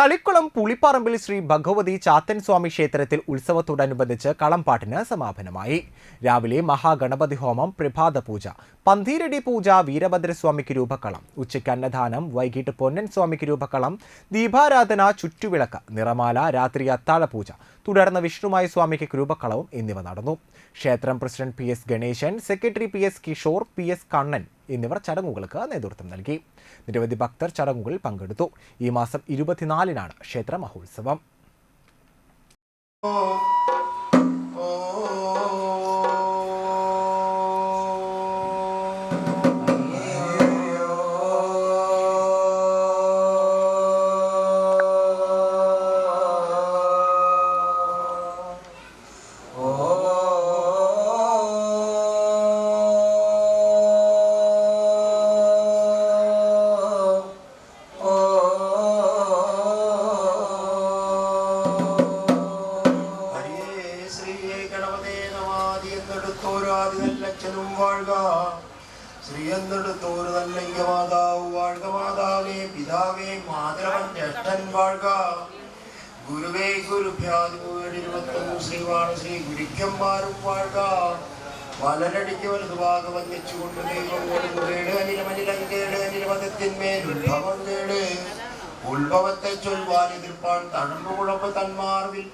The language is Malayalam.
തളിക്കുളം പുളിപ്പറമ്പിൽ ശ്രീ ഭഗവതി ചാത്തൻ സ്വാമി ക്ഷേത്രത്തിൽ ഉത്സവത്തോടനുബന്ധിച്ച് കളംപാട്ടിന് സമാപനമായി. രാവിലെ മഹാഗണപതി ഹോമം പ്രഭാത പൂജ പന്തീരടി പൂജ വീരഭദ്രസ്വാമിക്ക് രൂപക്കളം ഉച്ചയ്ക്ക് അന്നദാനം വൈകിട്ട് പൊന്നൻ സ്വാമിക്ക് രൂപക്കളം ദീപാരാധന ചുറ്റുവിളക്ക് നിറമാല രാത്രി അത്താഴ പൂജ തുടർന്ന് വിഷ്ണുമായ സ്വാമിക്ക് രൂപക്കളവും എന്നിവ നടന്നു. ക്ഷേത്രം president P S Ganesan secretary P S Kishore P S Kannan എന്നിവർ ചടങ്ങുകൾക്ക് നേതൃത്വം നൽകി. നിരവധി ഭക്തർ ചടങ്ങുകളിൽ പങ്കെടുത്തു. ഈ മാസം ഇരുപത്തിനാലിനാണ് ക്ഷേത്ര മഹോത്സവം. ശ്രീ മാതാവ് പിതാവേ ശ്രീ ഉത്ഭവത്തെ ചൊൽവാൻ എതിർപ്പാൻ തണുപ്പ് കുഴമ്പ് തന്മാർവിൽ